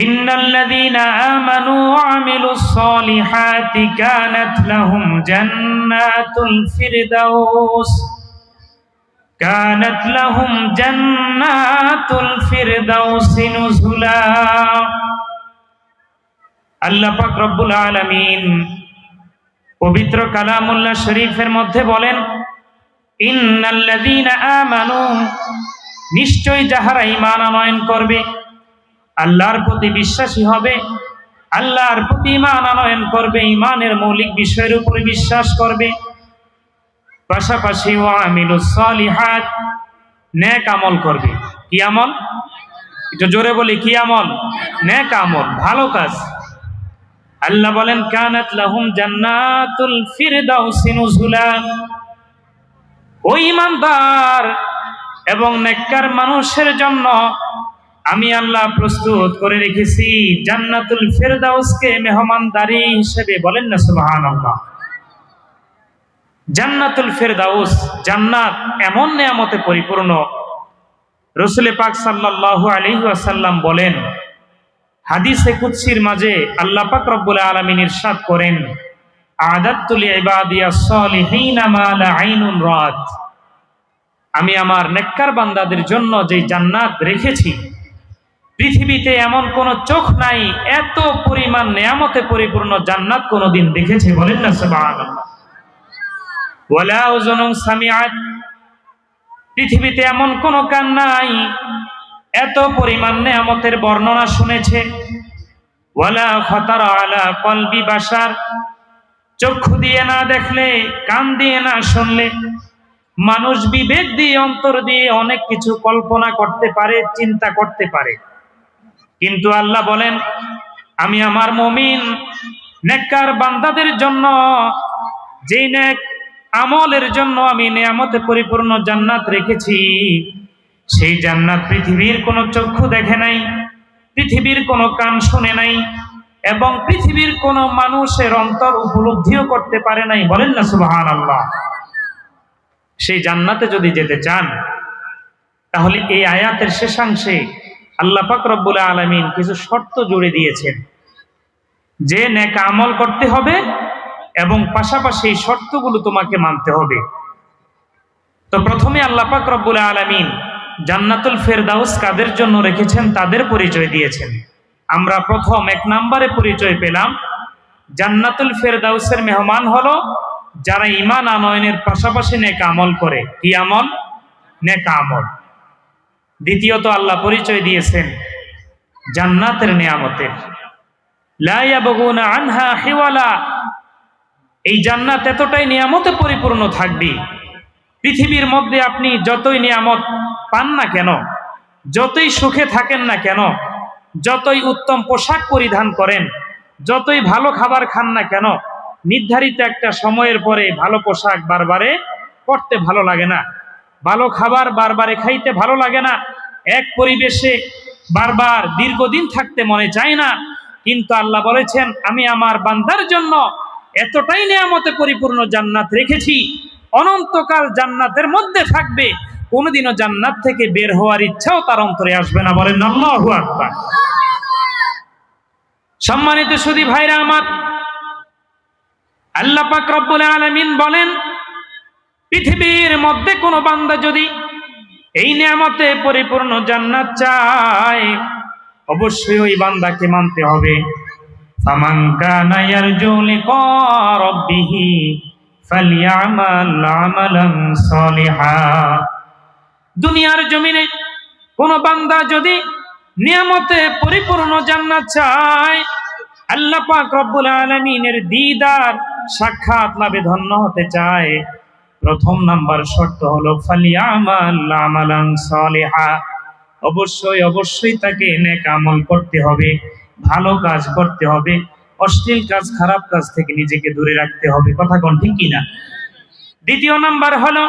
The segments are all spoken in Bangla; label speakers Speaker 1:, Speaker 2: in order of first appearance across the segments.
Speaker 1: إن الذين آمنوا وعملوا الصالحات كانت لهم جنات الفردوس كانت لهم جنات الفردوس نزلا আল্লাহ পাক রব্বুল আলামিন পবিত্র কালামুল্লাহ শরীফের মধ্যে বলেন ইন্নাল্লাযীনা আমানু নিশ্চয় যাহারা ঈমান আনয়ন করবে আল্লাহর প্রতি বিশ্বাসী হবে, আল্লাহর প্রতি ইমান আনয়ন করবে ইমানের মৌলিক বিষয়ের উপরে বিশ্বাস করবে। পাশাপাশি ওয়া আমিলুস সালিহাত, নেক আমল করবে। কি আমল? একটু জোরে বলি, কি আমল? নেক আমল, ভালো কাজ। আল্লাহ বলেন, কানাত লাহুম জান্নাতুল ফিরদাউসি নুজুলা। ওই ইমানদার এবং নেককার মানুষের জন্য আমি আল্লাহ প্রস্তুত করে রেখেছি জান্নাতুল ফেরদাউসকে মেহমানদারি হিসেবে, বলেন না সুবহানাল্লাহ। জান্নাতুল ফেরদাউস জান্নাত এমন নিয়ামতে পরিপূর্ণ। রসুলে পাক সাল্লাল্লাহু আলাইহি ওয়াসাল্লাম বলেন, হাদিসে কুদসির মাঝে আল্লাহ পাক রব্বুল আলামিন ইরশাদ করেন, আদাতুল ইবাদিয়া সলিহিনা মা লা আইনুন রাত আমি আমার নেককার বান্দাদের জন্য যে জান্নাত রেখেছি পৃথিবীতে এমন কোন চোখ নাই, এত পরিমাণ নেয়ামতে পরিপূর্ণ জান্নাত কোনোদিন দেখেছে বলেন না সামিআত। পৃথিবীতে এমন কোন কান নাই, এত পরিমাণ নেয়ামতের বর্ণনা শুনেছে। খতার চক্ষু দিয়ে না দেখলে, কান দিয়ে না শুনলে, মানুষ বিবেক দিয়ে, অন্তর দিয়ে অনেক কিছু কল্পনা করতে পারে, চিন্তা করতে পারে। কিন্তু আল্লাহ বলেন, আমি আমার মমিন নেককার বান্দাদের জন্য, যেই নেক আমলের জন্য আমি নিয়ামতে পরিপূর্ণ জান্নাত রেখেছি, সেই জান্নাত পৃথিবীর কোনো চক্ষু দেখে নাই, পৃথিবীর কোনো কান শুনে নাই, এবং পৃথিবীর কোনো মানুষের অন্তর উপলব্ধিও করতে পারে নাই। বলেন না সুবাহান আল্লাহ সেই জান্নাতে যদি যেতে চান, তাহলে এই আয়াতের শেষাংশে আল্লাহ পাক রব্বুল আলমিন কিছু শর্ত জুড়ে দিয়েছেন। যে নেক আমল করতে হবে এবং পাশাপাশি এই শর্তগুলো তোমাকে মানতে হবে। তো প্রথমে আল্লাহ পাক রব্বুল আলমিন জান্নাতুল ফেরদাউস কাদের জন্য রেখেছেন তাদের পরিচয় দিয়েছেন। আমরা প্রথম এক নম্বরে পরিচয় পেলাম, জান্নাতুল ফেরদাউসের মেহমান হলো যারা ইমান আনয়নের পাশাপাশি নেক আমল করে। কি আমল? নেক আমল। দ্বিতীয়ত আল্লাহ পরিচয় দিয়েছেন জান্নাতের নিয়ামতের আনহা হিওয়ালা। এই জান্নাত এতটাই নিয়ামতে পরিপূর্ণ থাকবে। পৃথিবীর মধ্যে আপনি যতই নিয়ামত পান না কেন, যতই সুখে থাকেন না কেন, যতই উত্তম পোশাক পরিধান করেন, যতই ভালো খাবার খান না কেন, নির্ধারিত একটা সময়ের পরে ভালো পোশাক বারবারে পড়তে ভালো লাগে না। ভালো খাবার বারবারে খাইতে ভালো লাগে না। এক পরিবেশে বারবার দীর্ঘদিন থাকতে মনে চায় না। কিন্তু আল্লাহ বলেছেন, আমি আমার বান্দার জন্য এতটাই নিয়ামতে পরিপূর্ণ জান্নাত রেখেছি। অনন্তকাল জান্নাতের মধ্যে থাকবে। কোনোদিনও জান্নাত থেকে বের হওয়ার ইচ্ছাও তার অন্তরে আসবে না বলেন আল্লাহু আকবার। সম্মানিত সুদী ভাইরা আমার, আল্লাহ পাক রব্বুল আলামিন বলেন পৃথিবীর মধ্যে কোনো বান্দা যদি এই নিয়ামতে পরিপূর্ণ জান্নাত চায়, অবশ্যই ওই বান্দাকে মানতে হবে। দুনিয়ার জমিনে কোন বান্দা যদি নিয়ামতে পরিপূর্ণ জান্নাত চায়, আল্লাহ পাক রব্বুল আলামিনের দিদার সাক্ষাৎ লাভে ধন্য হতে চায়। প্রথম নাম্বার শর্ত হলো অবশ্যই অবশ্যই তাকে নেক আমল করতে হবে, ভালো কাজ করতে হবে, অশ্লীল কাজ, খারাপ কাজ থেকে নিজেকে দূরে রাখতে হবে। কথা কোন, ঠিক কিনা? দ্বিতীয় নাম্বার হলো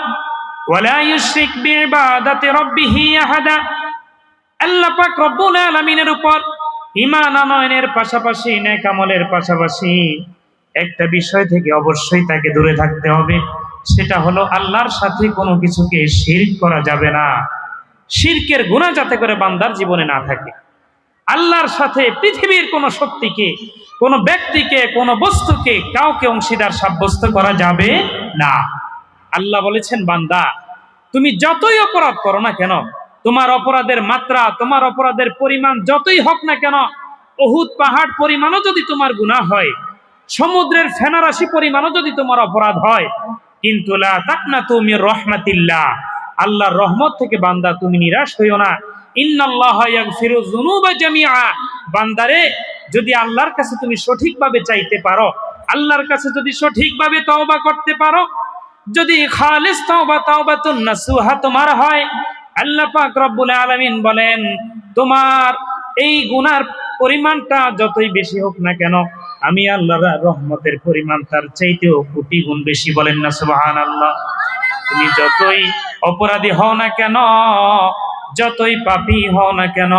Speaker 1: উপর আনয়নের পাশাপাশি পাশাপাশি একটা বিষয় থেকে অবশ্যই তাকে দূরে থাকতে হবে। সেটা হলো আল্লাহর সাথে কোনো কিছুকে শিরক করা যাবে না। শিরকের গুণা যাতে করে বান্দার জীবনে না থাকে। আল্লাহর সাথে পৃথিবীর কোনো শক্তিকে, কোনো ব্যক্তিকে, কোনো বস্তুকে কাউকে অংশীদার সাব্যস্ত করা যাবে না। আল্লাহ বলেছেন, বান্দা, তুমি যতই অপরাধ করো না কেন, তোমার অপরাধের মাত্রা, তোমার অপরাধের পরিমাণ যতই হোক না কেন অহুত পাহাড় পরিমাণও যদি তোমার গুনাহ হয়, সমুদ্রের ফেনারাশি পরিমাণও যদি তোমার অপরাধ হয় কিন্তু লা তাকনা তুমি রহমাতিল্লাহ। আল্লাহর রহমত থেকে বান্দা, তুমি নিরাশ হইও না। ইন্নাল্লাহ ইয়াগফিরু যুনুবা জামিআ। বান্দারে, যদি আল্লাহর কাছে তুমি সঠিকভাবে চাইতে পারো, আল্লাহর কাছে যদি সঠিকভাবে তওবা করতে পারো, যদি খালিস তওবা, তাওবাতুন নাসুহা তোমার হয়। আল্লাহ পাক রব্বুল আলামিন বলেন, তোমার এই গুনার পরিমাণটা যতই বেশি হোক না কেন আমি আল্লাহর রহমতের পরিমাণ তার চাইতেও কোটি গুণ বেশি বলেন না, সুবহানাল্লাহ। তুমি যতই অপরাধী হও না কেন, যতই পাপি হও না কেন,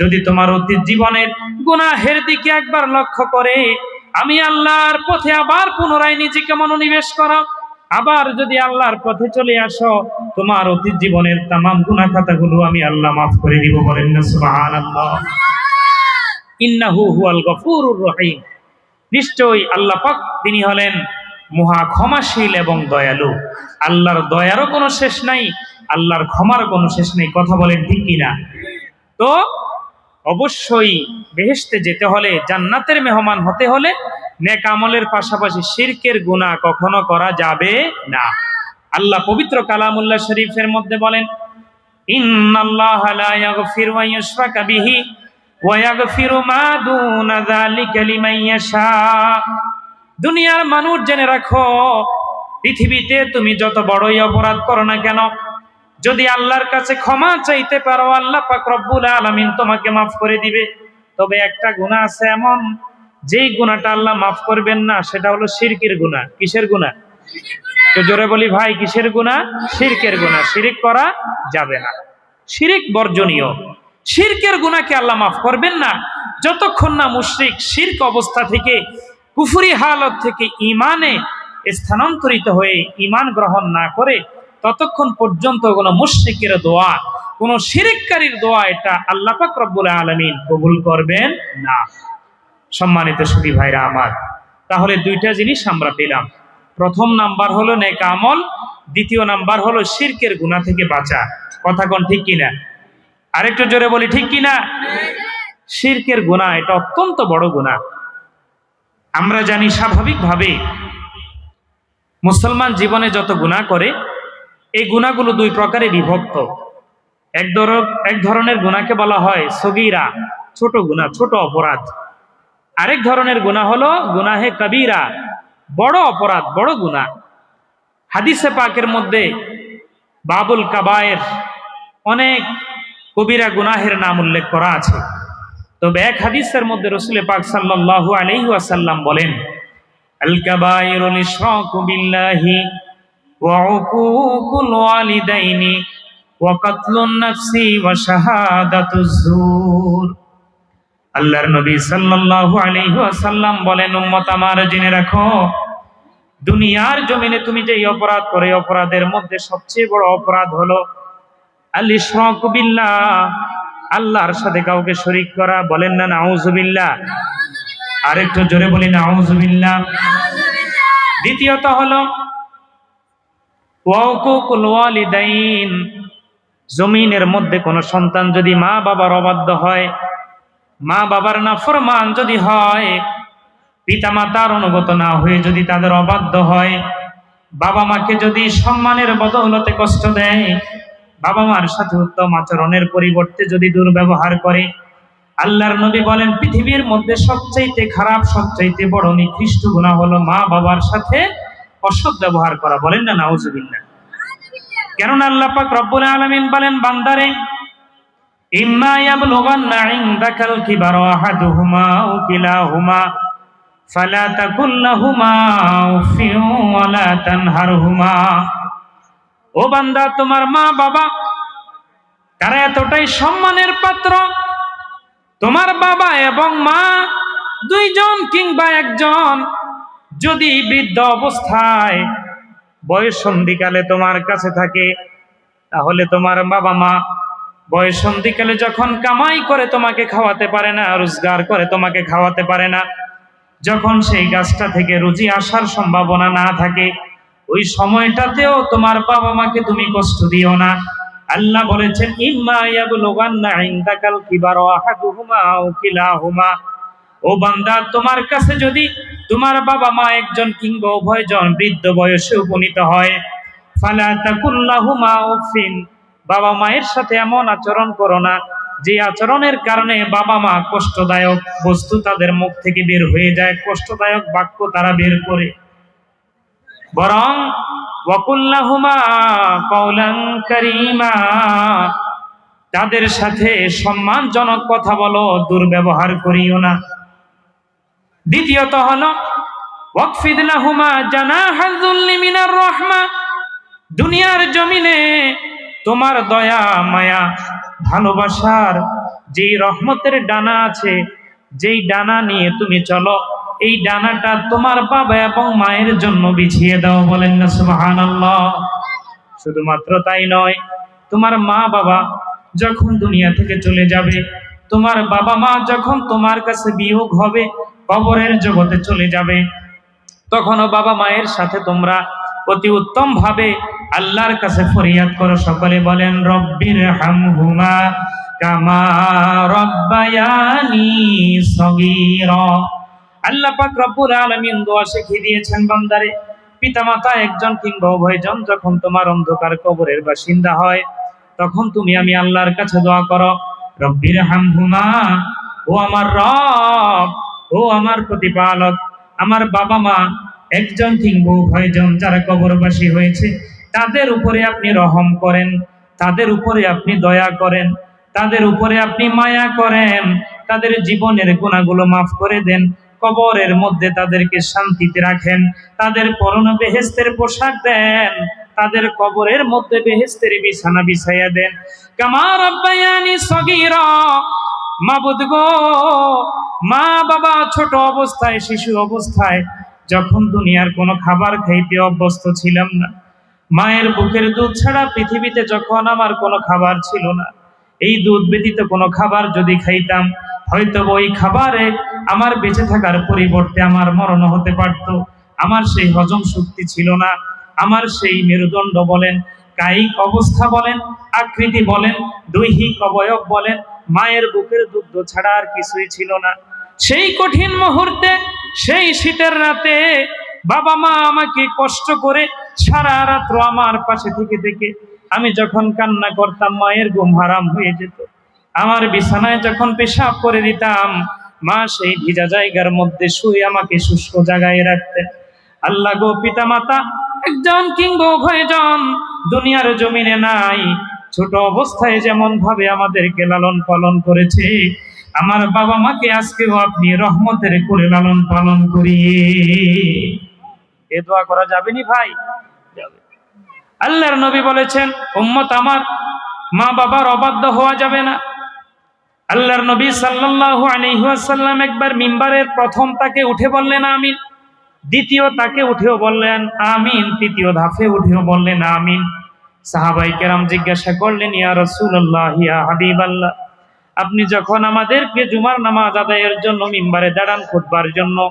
Speaker 1: যদি তোমার অতীত জীবনের গুনাহের দিকে একবার লক্ষ্য করে, আমি আল্লাহর পথে আবার পুনরায় নিজেকে মনোনিবেশ করো। আবার যদি আল্লাহর পথে চলে আসো, তোমার অতীত জীবনের তামাম গুনাহ খাতাগুলো আমি আল্লাহ মাফ করে দিব বলেন না, সুবহানাল্লাহ। ইন্নাহু হুয়াল গফুরুর রহিম। নিশ্চয়ই আল্লাহ পাক তিনি হলেন মহা ক্ষমাশীল এবং দয়ালু। আল্লাহর দয়ারও কোনো শেষ নাই, আল্লাহর ক্ষমার কোনো শেষ নেই, কথা বলেন ঠিক কিনা? তো অবশ্যই বেহেশতে যেতে হলে, জান্নাতের মেহমান হতে হলে নেক আমলের পাশাপাশি শিরকের গুনাহ কখনো করা যাবে না। আল্লাহ পবিত্র কালামুল্লাহ শরীফের মধ্যে বলেন, ইন্নাল্লাহা লা ইয়াগফিরু আন ইউশরাকা বিহি। ইয়াগফিরু মা দুনা যালিকা লিমান ইয়াশা। দুনিয়ার মানুষ জেনে রাখো, পৃথিবীতে তুমি যত বড়ই অপরাধ করো না কেন, যদি আল্লাহর কাছে ক্ষমা চাইতে পারো, আল্লাহ পাক রব্বুল আলামিন তোমাকে মাফ করে দিবে। তবে একটা গুনাহ আছে এমন, যেই গুনাহটা আল্লাহ মাফ করবেন না, সেটা হলো শিরকের গুনাহ। কিসের গুনাহ? তো জোরে বলি ভাই, কিসের গুনাহ? শিরকের গুনাহ। শিরিক করা যাবে না। শিরিক বর্জনীয়। শিরকের গুনাহকে আল্লাহ মাফ করবেন না। যতক্ষণ না মুশরিক শির্ক অবস্থা থেকে, কুফুরি হালত থেকে ইমানে স্থানান্তরিত হয়ে ইমান গ্রহণ না করে, ততক্ষণ পর্যন্ত কোনো মুশরিকের দোয়া, কোনো শিরিককারীর দোয়া এটা আল্লাহ পাক আলামিন কবুল করবেন না। সম্মানিত সুদী ভাইরা আমার, তাহলে দুইটা জিনিস আমরা পেলাম। প্রথম নাম্বার হলো নেক আমল, দ্বিতীয় নাম্বার হলো শিরকের গুনাহ থেকে বাঁচা। কথা কোন ঠিক কিনা? আরেকটু জোরে বলি, ঠিক কিনা? শিরকের গুনাহ এটা অত্যন্ত বড় গুনাহ আমরা জানি স্বাভাবিকভাবে মুসলমান জীবনে যত গুনাহ করে, এই গুণাগুলো দুই প্রকারে বিভক্ত। এক ধর এক ধরনের গুণাকে বলা হয় সগিরা, ছোট গুণা, ছোট অপরাধ। আরেক ধরনের গুণা হলো গুনাহে কবিরা, বড় অপরাধ, বড় গুণা। হাদিসে পাকের মধ্যে বাবুল কাবায়ের অনেক কবিরা গুনাহের নাম উল্লেখ করা আছে। তবে এক হাদিসের মধ্যে রসুল পাক সাল্লাহ আলহি আসাল্লাম বলেন আল্লাহর নবী সাল্লাল্লাহু আলাইহি ওয়াসাল্লাম বলেন, উম্মত আমার, জেনে রাখো, দুনিয়ার জমিনে তুমি যে অপরাধ করে, অপরাধের মধ্যে সবচেয়ে বড় অপরাধ হলো আল আল্লাহর সাথে কাউকে শরীক করা বলেন না নাউজুবিল্লাহ আরেকটু জোরে বলি নাউজুবিল্লাহ দ্বিতীয়ত হলো ওয়ালিদাইন। জমিনের মধ্যে কোনো সন্তান যদি মা বাবার অবাধ্য হয়, মা বাবার না নাফরমান যদি হয় পিতা মাতার অনুগত না হয়ে যদি তাদের অবাধ্য হয় বাবা মাকে যদি সম্মানের বদৌলতে কষ্ট দেয় বাবা মার সাথে উত্তম আচরণের পরিবর্তে যদি দুর্ব্যবহার করে, আল্লাহর নবী বলেন, পৃথিবীর মধ্যে সবচাইতে খারাপ, সবচাইতে বড় নিকৃষ্ট গুণা হলো মা বাবার সাথে অসৎ ব্যবহার করা। বলেন না, নাউজুবিল্লাহ। কেননা আল্লাহ পাক রব্বুল আলামিন বলেন, বান্দারে, ইম্মা ইয়াবলুগান্না ইনদাকাল কিবারা আহাদুহুমা আও কিলাহুমা, ফালা তাকুল লাহুমা উফিন ওয়ালা তানহারহুমা। ও বান্দা, তোমার মা বাবা, তারা এতটাই সম্মানের পাত্র। তোমার বাবা এবং মা দুইজন কিংবা একজন, যদি বৃদ্ধ অবস্থায় বয়স সন্ধিকালে তোমার কাছে থাকে, তাহলে তোমার বাবা মা বয়সন্ধিকালে যখন কামাই করে তোমাকে খাওয়াতে পারে না, রোজগার করে তোমাকে খাওয়াতে পারে না, যখন সেই গাছটা থেকে রুজি আসার সম্ভাবনা না থাকে ওই সময়টাতেও তোমার বাবা মাকে তুমি কষ্ট দিও না। আল্লাহ বলেছেন, ইম্মা ইয়াবলুগান্না ইনদাকাল কিবার আহাদুহুমা আও কিলাহুমা। ও বান্দা, তোমার কাছে যদি তোমার বাবা মা একজন কিংবা উভয়জন বৃদ্ধ বয়সে উপনীত হয়, ফালা তাকুল্লাহুমা উফিন বাবা মায়ের সাথে এমন আচরণ করো না, যে আচরণের কারণে বাবা মা কষ্টদায়ক বস্তু তাদের মুখ থেকে বের হয়ে যায়, কষ্টদায়ক বাক্য তারা বের করে। বরং ওয়াকুল্লাহুমা কওলান কারীমা। তাদের সাথে সম্মানজনক কথা বলো, দুর্ব্যবহার করিও না। দ্বিতীয়ত হলো ওয়াকফিদ লাহুমা জানাহাল যুল্লি মিনার রাহমা। দুনিয়ার জমিনে তোমার দয়া, মায়া, ভালোবাসার যেই রহমতের ডানা আছে, যেই ডানা নিয়ে তুমি চলো এই ডানাটা তোমার বাবা এবং মায়ের জন্য বিছিয়ে দাও বলেন না, সুবহানাল্লাহ। শুধুমাত্র তাই নয়, তোমার মা বাবা যখন দুনিয়া থেকে চলে যাবে, তোমার বাবা মা যখন তোমার কাছে বিয়োগ হবে, কবরের জগতে চলে যাবে, তখনও বাবা মায়ের সাথে তোমরা অতি উত্তম ভাবে আল্লাহর কাছে ফরিয়াদ করো। সকলে বলেন, রব্বির হামহুমা কামা রব্বায়ানি সগীরা। আল্লাহ পাক রব্বুল আলামিন দোয়া শিখিয়ে দিয়েছেন বান্দারে, পিতামাতা একজন কিংবা উভয়জন যখন তোমার অন্ধকার কবরের বাসিন্দা হয়, তখন তুমি আমি আল্লাহর কাছে দোয়া করো, রব্বির হামহুমা, ও আমার রব, ও আমার প্রতিপালক, আমার বাবা মা, একজন কিংবা উভয়জন যারা কবরবাসী হয়েছে, তাদের উপরে আপনি রহম করেন, তাদের উপরে আপনি দয়া করেন, তাদের উপরে আপনি মায়া করেন, তাদের জীবনের গুণাগুলো মাফ করে দেন কবরের মধ্যে তাদেরকে শান্তিতে রাখেন, তাদের পরন বেহেস্তের পোশাক দেন, তাদের কবরের মধ্যে বেহেস্তের বিছানা বিছাইয়া দেন। কামার আব্বায়ানি সগীরা মাবুদ গো, মা বাবা ছোট অবস্থায়, শিশু অবস্থায়, যখন দুনিয়ার কোনো খাবার খাইতে অভ্যস্ত ছিলাম না, মায়ের বুকের দুধ ছাড়া পৃথিবীতে যখন আমার কোনো খাবার ছিল না। এই দুধ ব্যতীত কোনো খাবার যদি খাইতাম, হয়তো ওই খাবারে আমার বেঁচে থাকার পরিবর্তে আমার মরণ হতে পারত। আমার সেই হজম শক্তি ছিল না। আমার সেই মেরুদণ্ড বলেন, কায়িক অবস্থা বলেন, আকৃতি বলেন, দৈহিক অবয়ব বলেন, মায়ের বুকের দুগ্ধ ছাড়া আর কিছুই ছিল না। সেই কঠিন মুহূর্তে, সেই শীতের রাতে বাবা মা আমাকে কষ্ট করে সারা রাত্র আমার পাশে থেকে থেকে আমি যখন কান্না করতাম, মায়ের ঘুম হারাম হয়ে যেত। আমার বিছানায় যখন পেশাব করে দিতাম, মা সেই ভিজা জায়গার মধ্যে শুয়ে আমাকে শুষ্ক জায়গায় রাখতেন আল্লাহ গো পিতা মাতা একজন কিংবা উভয়জন দুনিয়ার জমিনে নাই। ছোট অবস্থায় যেমন ভাবে আমাদেরকে লালন পালন করেছে, আমার বাবা মাকে আজকেও আপনি রহমতের করে লালন পালন করিয়ে। এ দোয়া করা যাবে নি ভাই? আল্লাহর নবী বলেছেন, উম্মত আমার, মা বাবার অবাধ্য হওয়া যাবে না। আল্লাহর নবী সাল্লাল্লাহু আলাইহি ওয়াসাল্লাম একবার মিম্বারের প্রথম তাকে উঠে বললেন, আমিন। দ্বিতীয় তাকে উঠেও বললেন, আমিন। তৃতীয় ধাপে উঠেও বললেন, আমিন। সাহাবাই কেরাম জিজ্ঞাসা করলেন, ইয়া রাসূলুল্লাহ, ইয়া হাবিবাল্লাহ, আপনি যখন আমাদেরকে জুমার নামাজ আদায়ের জন্য মিম্বারে দাঁড়ান খুতবার জন্য,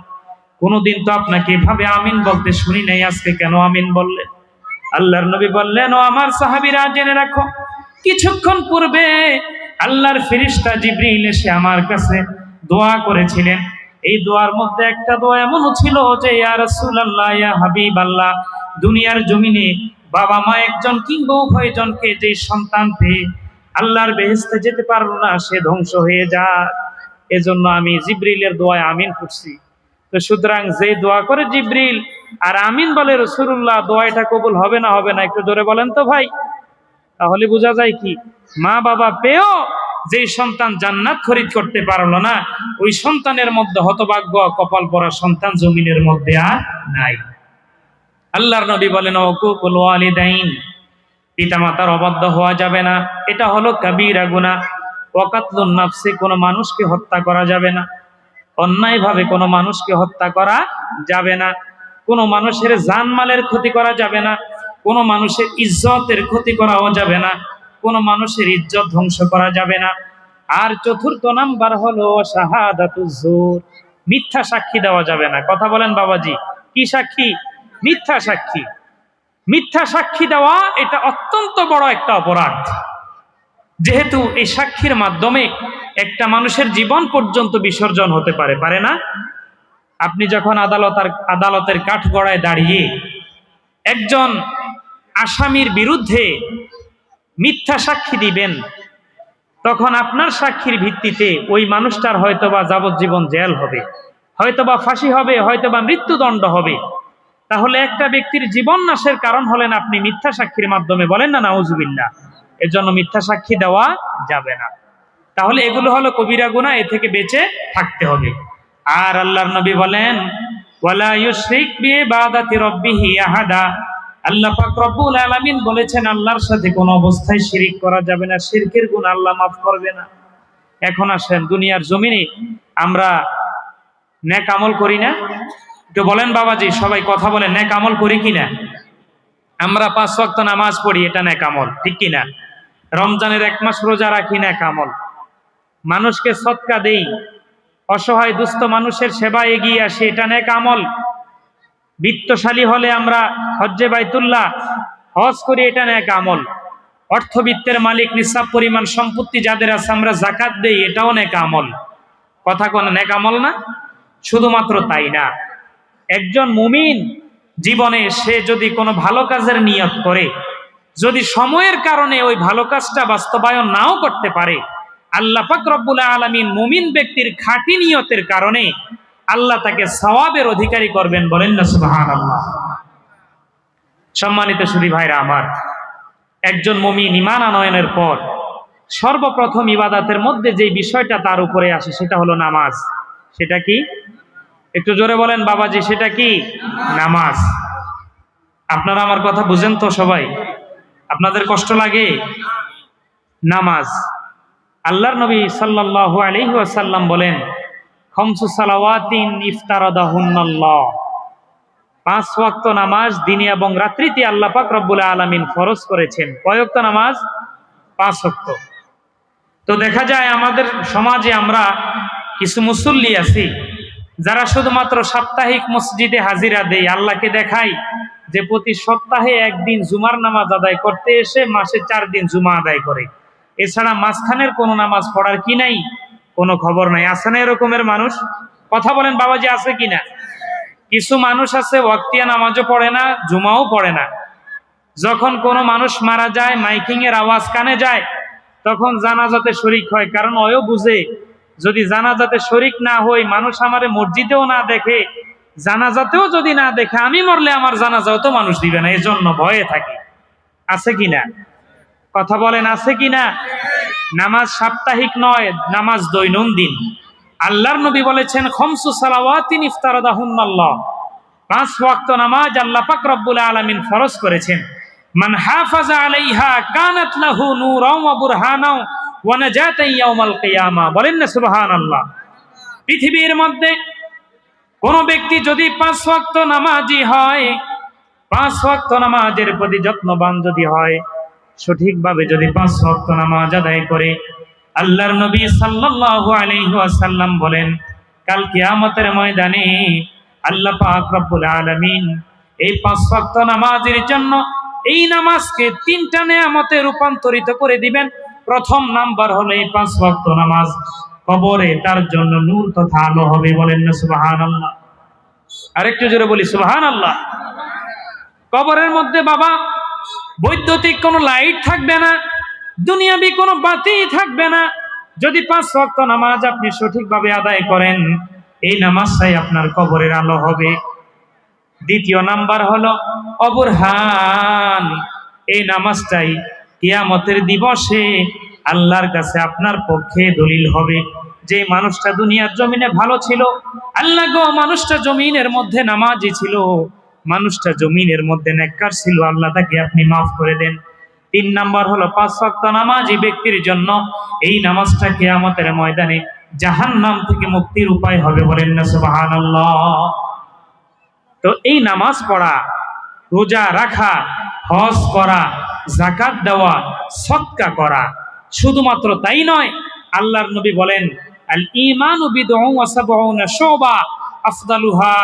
Speaker 1: কোনোদিন তো আপনাকে এভাবে আমিন বলতে শুনি নাই, আজকে কেন আমিন বললেন? আল্লাহর নবী বললেন, ও আমার সাহাবিরা, জেনে রাখো, কিছুক্ষণ পূর্বে আল্লাহর ফেরিস্তা জিব্রিল এসে আমার কাছে দোয়া করেছিলেন। এই দোয়ার মধ্যে একটা দোয়া এমনও ছিল যে, ইয়া রাসূলুল্লাহ, ইয়া হাবিব আল্লাহ দুনিয়ার জমিনে বাবা মা একজন কিংবা উভয়জনকে যে সন্তান পেয়ে আল্লাহর বেহেস্তে যেতে পারল না, সে ধ্বংস হয়ে যাক। এজন্য আমি জিব্রিলের দোয়ায় আমিন করছি। তো সুতরাং যে দোয়া করে জিব্রিল আর আমিন বলে রসুল্লাহ দোয়াটা কবুল হবে না হবে না, একটু জোরে বলেন তো ভাই। তাহলে বোঝা যায় কি? মা বাবা পেয়েও যে সন্তান জান্নাত খরিদ করতে পারল না, ওই সন্তানের মধ্যে হতভাগ্য, কপাল পরা সন্তান জমিনের মধ্যে আর নাই। আল্লাহর নবী বলেন ওকুকুল ওয়ালিদাইন পিতামাতার অবাধ্য হওয়া যাবে না। এটা হলো কাবিরা গুনাহ। ওয়াকাতলুন নাফসে, কোনো মানুষকে হত্যা করা যাবে না। অন্যায়ভাবে কোনো মানুষকে হত্যা করা যাবে না। কোনো মানুষের জানমালের ক্ষতি করা যাবে না। কোনো মানুষের ইজ্জতের ক্ষতি করাও যাবে না। কোনো মানুষের ইজ্জত ধ্বংস করা যাবে না। আর চতুর্থ নাম্বার হলো শাহাদাতুজুর মিথ্যা সাক্ষী দেওয়া যাবে না। কথা বলেন বাবাজি। কি সাক্ষী? মিথ্যা সাক্ষী। মিথ্যা সাক্ষী দেওয়া এটা অত্যন্ত বড় একটা অপরাধ। যেহেতু এই সাক্ষীর মাধ্যমে একটা মানুষের জীবন পর্যন্ত বিসর্জন হতে পারে পারে না? আপনি যখন আদালতার, আদালতের কাঠগড়ায় দাঁড়িয়ে একজন আসামির বিরুদ্ধে মিথ্যা সাক্ষী দিবেন, তখন আপনার সাক্ষীর ভিত্তিতে ওই মানুষটার হয়তোবা যাবজ্জীবন জেল হবে, হয়তোবা ফাঁসি হবে, হয়তোবা মৃত্যুদণ্ড হবে। তাহলে একটা ব্যক্তির জীবন নাশের কারণ হলেন আপনি মিথ্যা সাক্ষীর মাধ্যমে বলেন না, নাউজুবিল্লাহ। এর জন্য মিথ্যা সাক্ষী দেওয়া যাবে না। তাহলে এগুলো হলো কবিরা গুনাহ, এ থেকে বেঁচে থাকতে হবে। আর আল্লাহর নবী বলেন বলেছেন, আল্লাহর সাথে কোনো অবস্থায় শিরিক করা যাবে না, শিরকের গুণ আল্লাহ মাফ করবে না। এখন আসেন, দুনিয়ার জমিনে আমরা নেক আমল করি না। একটু বলেন বাবাজি, সবাই কথা বলেন নেক আমল করি কিনা? আমরা পাঁচ ওয়াক্ত নামাজ পড়ি, এটা নেক আমল, ঠিক কিনা? রমজানের এক মাস রোজা রাখি না কামল মানুষকে সৎকা দেই। অসহায় দুস্থ মানুষের সেবা এগিয়ে আসে, এটা নেক আমল। বিত্তশালী হলে আমরা হজ্জে বাইতুল্লাহ, হজ করি, এটা নেক আমল। অর্থবিত্তের মালিক নিসাব পরিমাণ সম্পত্তি যাদের আছে, আমরা জাকাত দেই, এটাও নেক আমল। কথা কোন, নেক আমল না? শুধুমাত্র তাই না। একজন মুমিন জীবনে সে যদি কোনো ভালো কাজের নিয়ত করে যদি সময়ের কারণে ওই ভালো কাজটা বাস্তবায়ন নাও করতে পারে, আল্লাহ রব্বুল আলমিন মুমিন ব্যক্তির খাঁটি নিয়তের কারণে আল্লাহ তাকে সওয়াবের অধিকারী করবেন বলেন না সুবাহান আল্লাহ সম্মানিত সুদী ভাইরা আমার, একজন মমিন ইমান আনয়নের পর সর্বপ্রথম ইবাদাতের মধ্যে যে বিষয়টা তার উপরে আসে সেটা হলো নামাজ। সেটা কি? একটু জোরে বলেন বাবাজি, সেটা কি? নামাজ। আপনারা আমার কথা বুঝেন তো সবাই? আপনাদের কষ্ট লাগে? নামাজ। আল্লাহর নবী আলাইহি ওয়াসাল্লাম বলেন, খমসু সালাওয়াতিন ইফতারাদাহুন্নাল্লাহ। পাঁচ ওয়াক্ত নামাজ দিনে এবং রাত্রিতে আল্লাহ পাক রব্বুল আলামিন ফরজ করেছেন। কয় ওয়াক্ত নামাজ? পাঁচ ওয়াক্ত। তো দেখা যায় আমাদের সমাজে আমরা কিছু মুসল্লি আছি, যারা শুধুমাত্র সাপ্তাহিক মসজিদে হাজিরা দেয় আল্লাহকে দেখাই। যে প্রতি সপ্তাহে একদিন জুমার নামাজ আদায় করতে এসে মাসে চার দিন জুমা আদায় করে। এছাড়া মাঝখানের কোনো নামাজ পড়ার কি নাই? কোনো খবর নাই। আছে না এরকমের মানুষ? কথা বলেন, বাবাজি, আছে কিনা কিছু মানুষ আছে, ওয়াক্তিয়া নামাজও পড়ে না, জুমাও পড়ে না। যখন কোনো মানুষ মারা যায় মাইকিং এর আওয়াজ কানে যায়, তখন জানাজাতে শরিক হয়, কারণ অয়ও বুঝে, যদি জানাজাতে শরিক না হই, মানুষ আমারে মসজিদেও না দেখে জানাজাতেও যদি না দেখে, আমি মরলে আমার জানাজাও তো মানুষ দিবে না, এজন্য ভয়ে থাকে। আছে কিনা কথা বলেন, আছে কি না? নামাজ সাপ্তাহিক নয়, নামাজ দৈনন্দিন। আল্লাহর নবী বলেছেন, খমসু সালাওয়াতিন ইফতারাদাহুন্নাল্লাহ পাঁচ ওয়াক্ত নামাজ আল্লাহ পাক রব্বুল আলামিন ফরজ করেছেন। মান হাফাজা আলাইহা কানাত লাহু নূরাও ওয়া বুরহানাও ওয়া নাজাতান ইয়াউমাল কিয়ামা। বলেন না, সুবহানাল্লাহ। পৃথিবীর মধ্যে কোন ব্যক্তি যদি পাঁচ ওয়াক্ত নামাজি হয়, পাঁচ ওয়াক্ত নামাজের প্রতি যত্নবান যদি হয়, সঠিকভাবে যদি পাঁচ ওয়াক্ত নামাজ আদায় করে, আল্লাহর নবী সাল্লাল্লাহু আলাইহি ওয়াসাল্লাম বলেন, কাল কিয়ামতের ময়দানে আল্লাহ পাক রব্বুল আলামিন এই পাঁচ ওয়াক্ত নামাজের জন্য এই নামাজকে তিনটা নেয়ামতে রূপান্তরিত করে দিবেন। প্রথম নাম্বার হলো এই পাঁচ ওয়াক্ত নামাজ। কবরে তার জন্য নূর তথা আলো হবে বলেন না, সুবহানাল্লাহ। আরেকটু জোরে বলি, সুবহানাল্লাহ। কবরের মধ্যে বাবা, বৈদ্যুতিক কোনো লাইট থাকবে না, দুনিয়াবি কোনো বাতি থাকবে না। যদি পাঁচ ওয়াক্ত নামাজ আপনি সঠিকভাবে আদায় করেন, এই নামাজটাই আপনার কবরের আলো হবে। দ্বিতীয় নাম্বার হলো, অবরহান। এই নামাজটাই কিয়ামতের দিবসে আল্লাহর কাছে আপনার পক্ষে দলিল হবে। যে মানুষটা দুনিয়ার জমিনে ভালো ছিল, আল্লাহ গো, মানুষটা জমিনের মধ্যে নামাজি ছিল। মানুষটা জমিনের মধ্যে নেককার ছিল, আল্লাহ তাকে আপনি মাফ করে দেন। তিন নাম্বার হলো, পাঁচ ওয়াক্ত নামাজি ব্যক্তির জন্য এই নামাজটা কিয়ামতের ময়দানে জাহান্নাম থেকে মুক্তির উপায় হবে বলেন না, সুবহানাল্লাহ। তো এই নামাজ পড়া, রোজা রাখা, হজ করা জাকাত দেওয়া সৎকা করা শুধুমাত্র তাই নয় আল্লাহর নবী বলেন আল ইমান শুবা আফদালুহা।